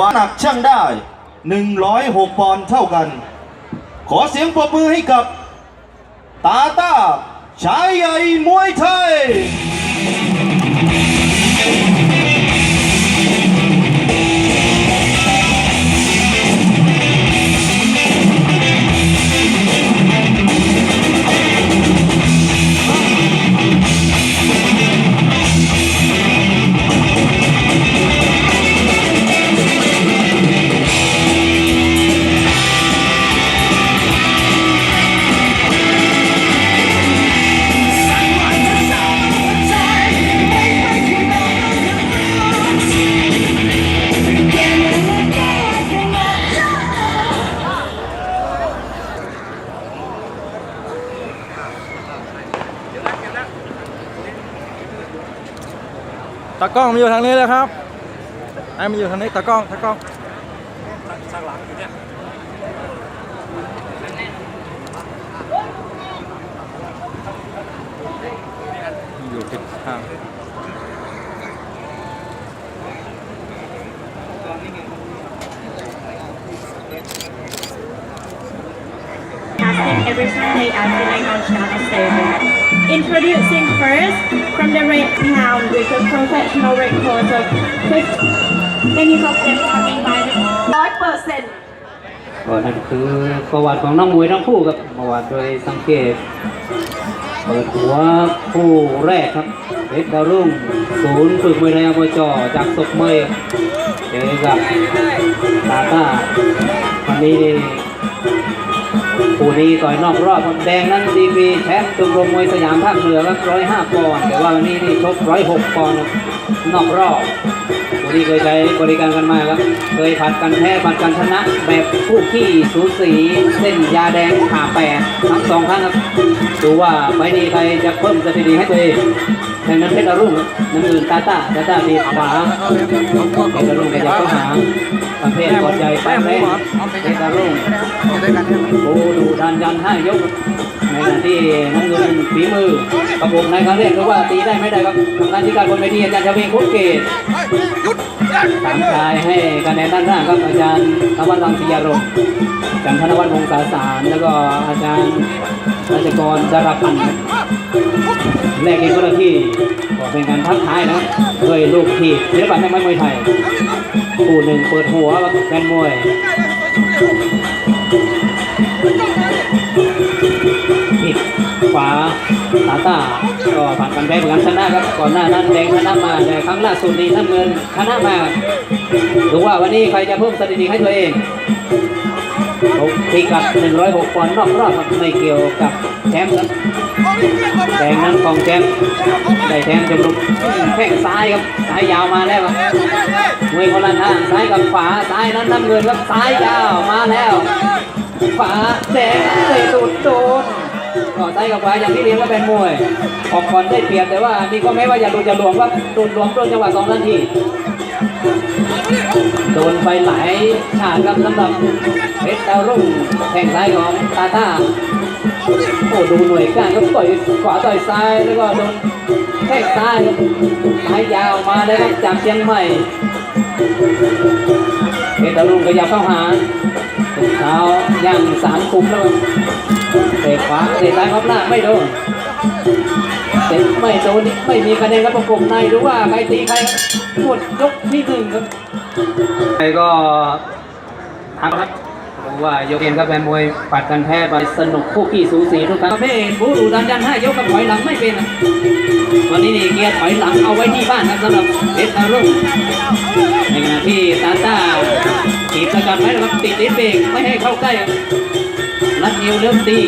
ว่าหนักช่างได้ 106 ปอนด์เท่ากัน ขอเสียงปรบมือให้กับ ตาตาชายใหญ่มวยไทย ตากล้องมาอยู่ทางนี้เลยครับไอ้มาอยู่ทางนี้ตากล้องตากล้องอยู่ติดทาง Casting every Sunday afternoon on Channel 7. Introducing first from the red town with a professional record of 50 many of them coming by the 100%. ก็นั่นคือประวัติของนักมวยทั้งคู่ครับประวัติโดยสังเกตเปิดหัวคู่แรกครับเพชรดาวรุ่งศูนย์ฝึกมวยไทยอบจจากศกเมยเจอกับตาต้าวันนี้ คู่นี้ต่อยนอกรอบครับแดงนั้นดีวีแชมป์ชมรมมวยสยามภาคเหนือครับร้อยห้าปอนด์แต่ว่าวันนี้นี่ชกร้อยหกปอนด์นอกรอบวันนี้เคยใช้บริการกันมาครับ เคยผัดกันแพ้ผัดกันชนะ แบบคู่ขี้สูสีเส้นยาแดงขาแปดทั้งสองครั้งครับดูว่าไฟล์นี้ใครจะเพิ่มสถิติให้ตัวเองดังนั้นเพชรรุ่งน้ำเงินตาตาตาตาดีขวาเพชรดาวรุ่งขยับเข้าหา ประเภทกอดใหญ่แป้งแรงเพชรดาวรุ่งโอ้ดูดันยันห้ายก ในขณะที่น้ำเงินฝีมือประกบในครั้งแรกก็ว่าตีได้ไม่ได้ครับทางด้านที่การบนเวทีอาจารย์ชเวงโคตเกตสามชายให้คะแนนด้านหน้าครับอาจารย์นวัตรังสียารมจารย์ธนวัฒน์วงศาสารแล้วก็อาจารย์ราชกรดารพันธ์แรกเองก็แล้วที่เป็นการทักทายนะด้วยลูกทีบศิลปะแห่งไม้มวยไทย คู่หนึ่งเปิดหัวแฟนมวยผิดขวาตาตาก็ผ่านกันแพ้เหมือนกันชนะครับก่อนหน้านั้นแดงชนะมาแต่ครั้งล่าสุดนี้น้ำเงินชนะมาดูว่าวันนี้ใครจะเพิ่มสถิติให้ตัวเองพิกัด106ปอนด์นอกรอบครับไม่เกี่ยวกับแชมป์ครับ แดงนั้นของแชมป์ได้แชมจมลุกแข้งซ้ายครับซ้ายยาวมาแล้วครับมวยคนละทางซ้ายกับขวาซ้ายนั้นน้ำเงินครับซ้ายยาวมาแล้วขวาแดงเตะตูดโดนก็ซ้ายกับขวาอย่างที่เรียนว่าเป็นมวยออกก่อนได้เปรียบแต่ว่านี่ก็ไม่ว่าอย่าโดูจะหลวงว่าโดนหลวงต้นจังหวะสองนาทีโดนไปหลายฉากครับสำหรับเพชรดาวรุ่งแข่งซ้ายของตาต้า โอ้ดูหน่วยก้านก็ต่อยขวาต่อยซ้ายแล้วก็โดนแข้งซ้ายครับซ้ายยาวมาเลยครับจากเชียงใหม่เพชรดาวรุ่งขยับเข้าหาเท้าย่างสามคุมแล้วเตะขวาเตะซ้ายพับหน้าไม่โดนเตะไม่โดนไม่มีคะแนนครับประกบในหรือว่าใครตีใครหมดยกที่หนึ่งครับใครก็ทำครับ ว่ายกเกมครับแฟนมวยปัดกันแพ้ไปสนุกคู่ขี้สูสีทุกครั้งประเภทผู้ดูดันยันห้ายกกับถอยหลังไม่เป็นวันนี้นี่เกียร์ถอยหลังเอาไว้ที่บ้านครับสำหรับเพชรดาวรุ่งในขณะที่ตาต้าถีบสกัดไว้นะครับติดติดเบรกไม่ให้เข้าใกล้รัดนิ้วเริ่มตี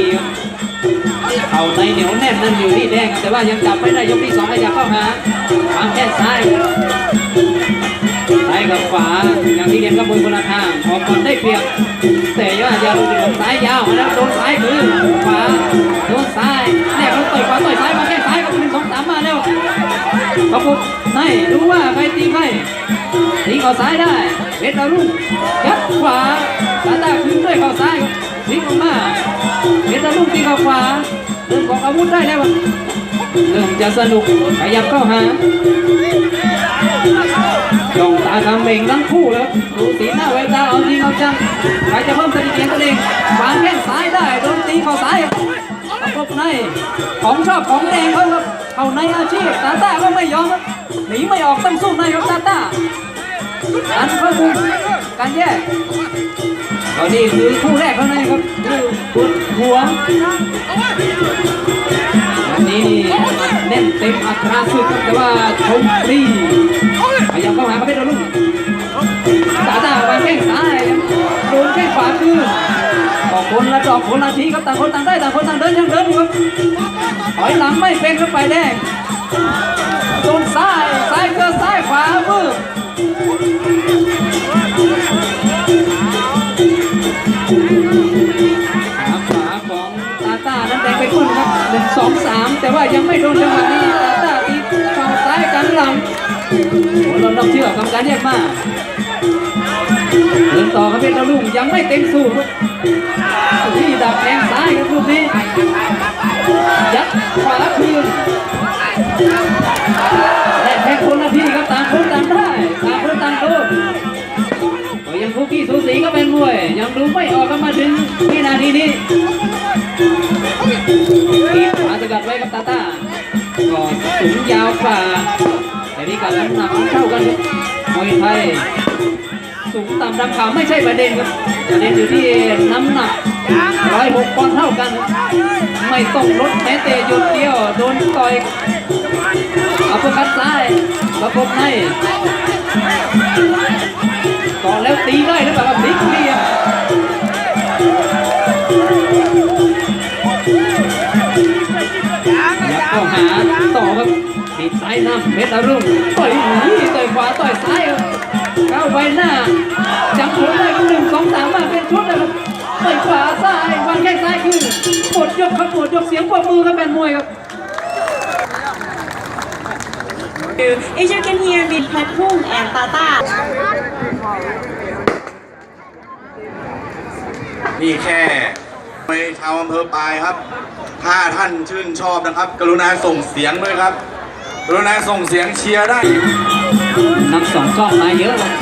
เข่าในเหนียวแน่นนั่นอยู่ที่แดงแต่ว่ายังจับไม่ได้ยกที่สองขยับเข้าหาวางแค่ซ้าย ซ้ายกับขวาอย่างที่เรียนกับมวยคนละทางออกก่อนได้เปรียบแต่ย่าอยาลงถึงซ้ายยาวมาแล้วโดนซ้ายคืนขวาโดนซ้ายแน่เขาต่อยขวาต่อยซ้ายมาแค่ซ้ายกับหนึ่งสองสามมาแล้วขอบคุณนายดูว่าใครตีใครตีเข่าซ้ายได้เพชรดาวรุ่งยัดขวาตาตาขึ้นด้วยเข่าซ้ายพลิกออกมาเพชรดาวรุ่งตีเข่าขวาเริ่มของอาวุธได้แล้วเริ่มจะสนุกขยับเข้าหา จงตาคำเบ่งทั้งคู่แล้วดูสีหน้าแววตาเอาจริงเอาจังใครจะเพิ่มสถิติตัวเองวางแข้งซ้ายได้โดนตีเข้าซ้ายประกบในของชอบของแดงเขาครับเข้าในอาชีพตาต้าก็ไม่ยอมครับหนีไม่ออกต้องสู้ในครับตาต้าอันเข้ามุมการแยกก็นี่คือคู่แรกเขานะครับคือกุดหัววันนี้เน้นเต็มอัตราสุดครับแต่ว่าชมฟรี ยายามเข้าหาประเภทดาวรุ่งตาตาวางแข้งซ้ายโดนแข้งขวาคือออกคนละดอกคนละทีครับต่างคนต่างได้ต่างคนต่างเดินยังเดินครับถอยหลังไม่เป็นครับไฟแดงโดนซ้ายซ้ายเกินซ้ายขวามือขาขวาของตาต้านั้นแดงไปขึ้นครับหนึ่งสองสามแต่ว่ายังไม่โดนจังหวะนี้ เราต้องเชื่อกรรมการแยกมาเดินต่อครับเพชรดาวรุ่งยังไม่เต็มสูบที่ดักแทงซ้ายครับลูกนี้ยัดขวาคืนและแทงคนละทีครับต่างคนต่างได้ต่างคนต่างโดนยังคุกกี้สูสีก็เป็นมวย ยังดูไม่ออกก็มาถึงวินาทีนี้กีดขาสกัดไว้กับตาตาก็สูงยาวกว่า นี่กับน้ำหนักมันเท่ากันมวยไทยสูงต่ำดำขาวไม่ใช่ประเด็นครับประเด็นอยู่ที่น้ำหนักร้อยหกปอนด์เท่ากัน ไม่ต้องลดแม้แต่หยุดเดียวโดนต่อยเอาพวกคัดซ้ายประกบในก่อแล้วตีได้หรือเปล่าบพลิกเบียมยัดเข้าหา ต่อครับติดซ้ายนำเพชรอรุ่งต่อยหนีต่อยขวาต่อยซ้ายครับเข้าไปหน้าจับหัวได้ก็หนึ่งสองสามมาเป็นชุดเลยครับต่อยขวาซ้ายวางแข้งซ้ายคือหมดยกครับหมดยกเสียงปรบมือครับเป็นมวยครับ As you can hear with Patung and Tata นี่แค่ไปชาวอำเภอปายครับ ถ้าท่านชื่นชอบนะครับ กรุณาส่งเสียงด้วยครับ กรุณาส่งเสียงเชียร์ได้นำสองกล้องมาเยอะเลย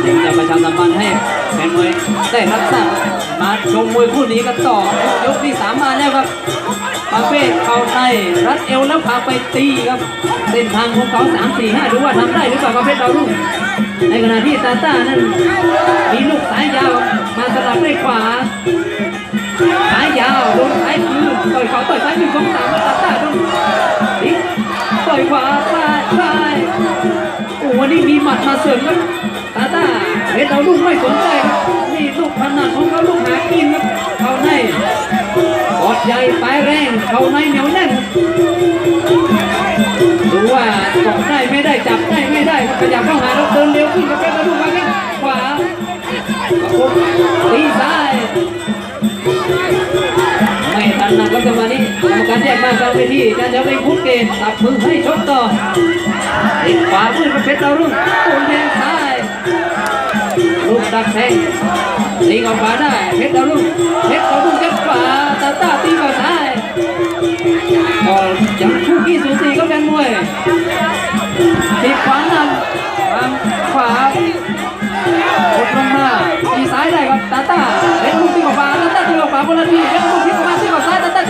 เดี๋ยวจะประชาสัมพันธ์ให้แฟนมวยได้รับทราบมาชมมวยคู่นี้กันต่อยกที่สามมาแล้วครับประเภทเข่าในรัดเอวแล้วพาไปตีครับเส้นทางของเขาสามสี่ห้าดูว่าทำได้หรือเปล่าประเภทดาวรุ่งในขณะที่ตาต้านั้นมีลูกสายยาวมาสลับด้วยขวา สายาวโดนสายคืนต่อยขวาต่อยซ้ายหนึ่งสองสามตาต้าโดนตีต่อยขวาซ้ายซ้ายโอ้วันนี้มีหมัดมาเสริมครับตาตาเพชรเราลูกไม่สนใจครับนี่ลูกถนัดของเขาลูกหากินครับเขาในกอดใหญ่ปลายแรงเขาในเหนียวแน่นดูว่าเกได้ไม่ได้จับได้ไม่ได้ครับขยับเข้าหาแล้วเดินเร็วขึ้นครับเพชรเราลูกมาแข้งขวากบตีซ้าย ไม่ทันนะครับจังหวะนี้กรรมการแยกมากลางเวทีจะจะไปพุทธเกณฑ์ตับมือให้ชกต่อติดขวามือเประเภทดาวรุ่งตูนแทงซ้ายลูกดักแทงตีกับขวาได้เพชรดาวรุ่งเพชรดาวรุ่งยัดขวาตาตาตีกับซ้ายก็ยังคู่ขี้สูสีก็เป็นมวยติดขวานำวาขวาลงมาตีซ้ายได้ครับตาตาเพชรลูกตีกับขวาตาตาตีกับขวาคนละทีเพชรลูกตี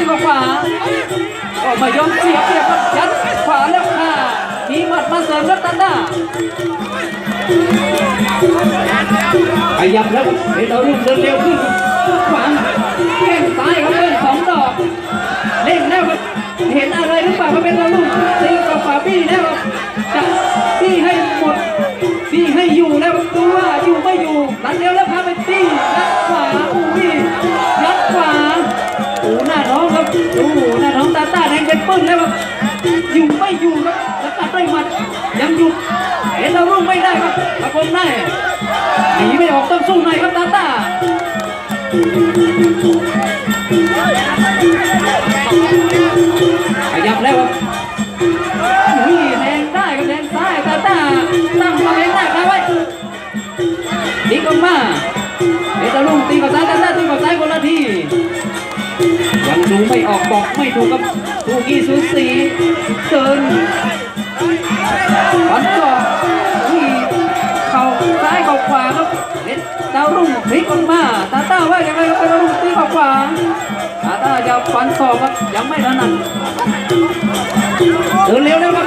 กับขวาตีกับซ้ายตาตาตีกับขวาก็ไม่ยอมเสียเปรียบครับยัดขวาแล้วค่ะมีหมัดมาเสริมแล้วตันด้าขยับแล้วเห็นเรารุ่งเดินเร็วขึ้นขวางแข้งซ้ายครับเล่นสองดอกเล่นแล้วครับเห็นอะไรหรือเปล่าครับเป็นเรารุ่งตีกับฝาบี้แล้วครับจะบี้ให้ เป็นปึ้งแล้วครับอยู่ไม่อยู่ครับแล้วกัดด้วยหมัดยังหยุดเห็นเรารุ่งไม่ได้ครับประกบในหนีไม่ออกต้องสู้ในครับตาตาขยับแล้วครับนี่แทงได้ครับแทงซ้ายตาตาตั้งมาเองได้ครับไว้ตีกลับมาเห็นเรารุ่งตีกับซ้าตาตา ดูไม่ออกบอกไม่ถูกกับถูกอี้สูสีเซินขอนจอกที่เขาซ้ายเขาขวาครับเล็ดดาวรุ่งพลิกออกมาตาต้าว่าอย่างไรครับดาวรุ่งตีเข่าขวาตาต้าจะฟันสอกครับยังไม่ถนันเดินเร็วแล้วครับ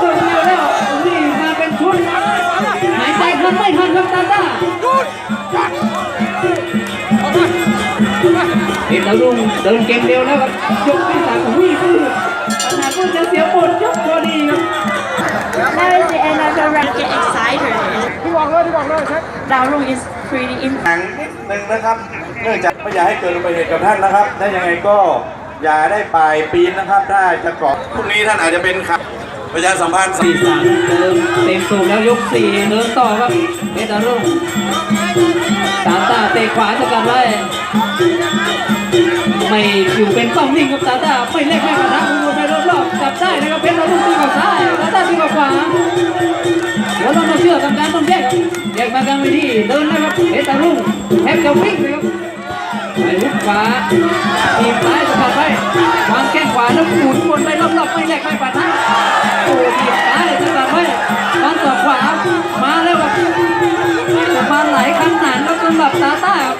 เดินเร็วแล้วนี่มาเป็นชุดหายใจทันไม่ทันครับตาต้า เพชรดาวรุ่งเดินเกมเร็วแล้วครับยกที่สามวิ่งคือขนาดเพิ่งจะเสียบทยกพอดีครับ Now is the end of the round. Get excited. Darung is pretty in หนังนิดนึงนะครับเนื่องจากไม่อยากให้เกิดอุบัติเหตุกับท่านนะครับถ้ายังไงก็อย่าได้ปลายปีนนะครับถ้าจะเกาะพรุ่งนี้ท่านอาจจะเป็นครับประชาสัมพันธ์สี่สามเติมเต็มสูบแล้วยกสี่เดินต่อครับเพชรดาวรุ่ง ตาตาเตะขวาสกัดไว้ไม่อยู่เป็นเป้านิ่งครับตาตาไม่เล่นไม่กระทักวนไปรอบๆจับได้นะครับเพชรดาวรุ่งตีเข้าซ้ายตาตาตีเข้าขวาเดี๋ยวเรามาเชื่อกับการต้องแยกแยกมากลางเวทีเดินนะครับเพชรดาวรุ่งแทบจะวิ่งเลยครับไปลุกขวาทีมซ้ายสกัดไว้วางแข้งขวาแล้วหมุนวนไปรอบๆไม่แลกไม่ปะทะโอ้ทีบซ้ายสกัดไว้ฟันศอขวามาแล้ว ครับมาหลายคันหนารก็คือแบบซาต้าครับ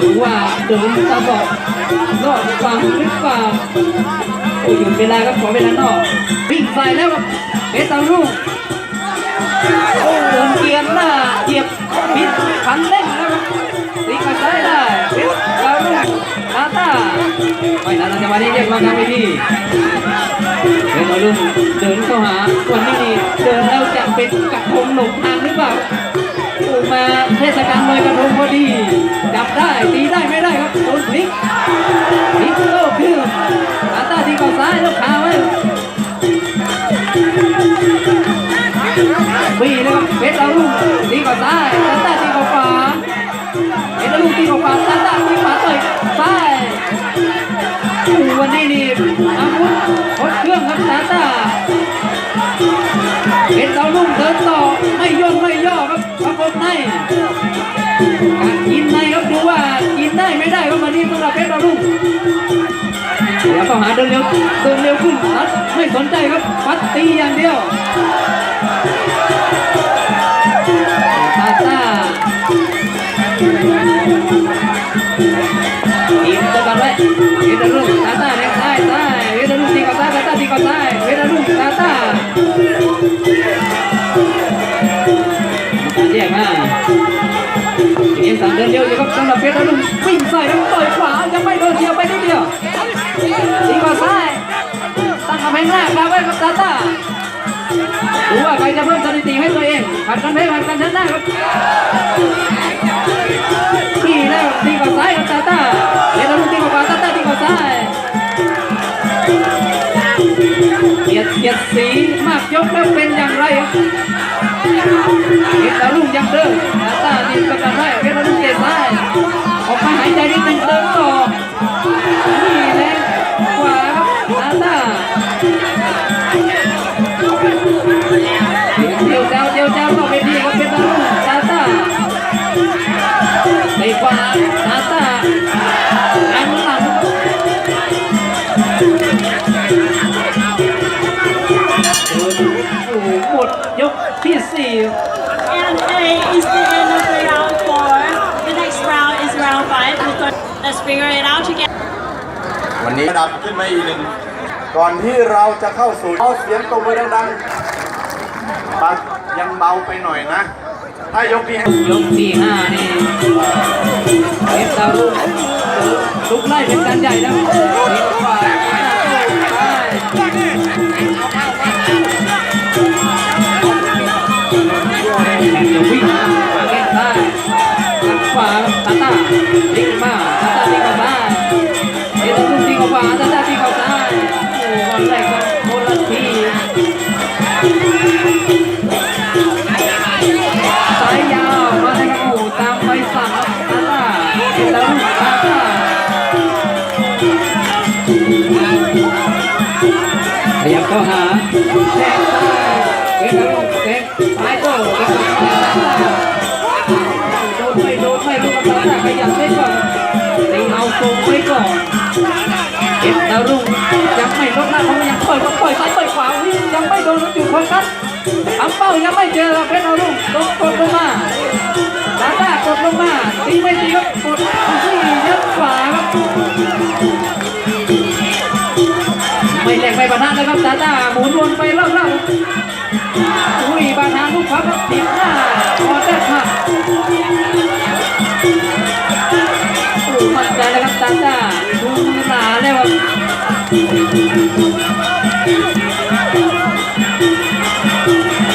ดูว่าเดินตาบอกรอดฟังหรือเปล่าโอ้ยหยุดเวลาก็ขอเวลานอกวิ่งใส่แล้วเบสตารุ่งโอ้เดินเกียร์หน้าเหยียบบิดคันเล่นแล้ว ไม่นานจังหวะนี้เรียกมากลางเวทีเดินมาลุ่มเดินเข้าหาวันนี้เดินแล้วจะเป็นกระทงหลงทางหรือเปล่าโอ้มาเทศกาลลอยกระทงพอดีจับได้ตีได้ไม่ได้ครับโดนพลิกพลิกโลกคือตาตาทีเข่าซ้ายแล้วคาไว้วีนะครับเพชรดาวรุ่งตีเข่าซ้ายตาตาตีเข่าขวาเพชรดาวรุ่งตีเข่าขวาตาตาตีขวา กบในการกินในครับดูว่ากินได้ไม่ได้ครับวันนี้สำหรับเพชรดาวรุ่งแล้วก็หาเดินเร็วเดินเร็วขึ้นพัดไม่สนใจครับพัดตีอย่างเดียวตาตา ใส่แล้วต่อยขวายังไม่โดนเดียวไปนิดเดียวตีกับซ้ายตั้งกำแพงแรกมาไว้กับตาตาดูว่าใครจะเพิ่มสถิติให้ตัวเองผัดกันเพผัดกันชนะครับตีแล้วตีกับซ้ายกับตาตาเดี๋ยวเราตีกับขวาตาตาตีกับซ้ายเกียดเกียดสีมากยกแล้วเป็นอย่างไรครับ เกียดดาวรุ่งยังเดินตาตาตีกับตาซ้ายเกียดดาวรุ่งเด็ดไล่ออกมาหายใจนิดนึงเดินต่อ ที่สี่ And uh, is the end of the round four. The next round is round five. We're going- Let's figure it out together. วันนี้ระดับขึ้นมาอีกหนึ่งก่อนที่เราจะเข้าสู่เอาเสียงตบมือดังๆปักยังเบาไปหน่อยนะ ถ้ายกที่ห้ายกที่ห้านี่เอ็ดดาวรุ่งลุกไล่เป็นการใหญ่แล้ว ขยับเข้าหาแทงซ้ายเอ็ดแล้วแทงซ้ายโต้เอ็ดแล้วโดนไม่โดนไม่รู้กับตาตาขยับได้ก่อนตีเอาทรงไว้ก่อนเอ็ดดาวรุ่งยังไม่ลดละเขายังปล่อยก็ปล่อยซ้ายปล่อยขวายังไม่โดนจุดโฟกัสทำเป้ายังไม่เจอเพชรดาวรุ่งโดนกดลงมาดาด้ากดลงมาตีไม่ตีครับกดที่ยัดขวาครับ ไม่แหลกไม่ประทะเลยครับดาด้าหมุนวนไปเล่าๆอุ้ยบาทาลูกพับครับติดหน้าพอได้ค่ะโอ้มั่นใจเลยครับดาด้าดูหนาเลยครับ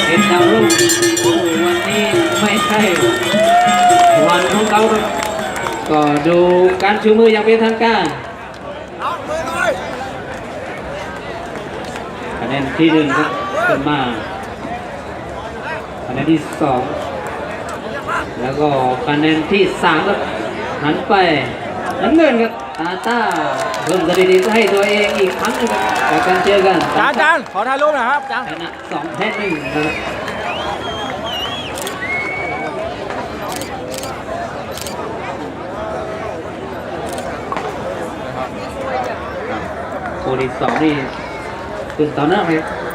เห็นดาวรุ่งวันนี้ไม่ใช่วันของเขาก็ดูการชูมืออย่างเป็นทางการ คะแนนที่หนึ่งครับขึ้นมาคะแนนที่สองแล้วก็คะแนนที่สามครับหันไปน้ำเงินครับตาต้าเพิ่มสถิติให้ตัวเองอีกครั้งหนึงครับจากการเจอกันจานจานขอถ่ายรูปหน่อยครับจานชนะสองแพ้หนึ่งนะครับคู่ที่สองนี่ ตื่นต่อเนื่องเลยครับ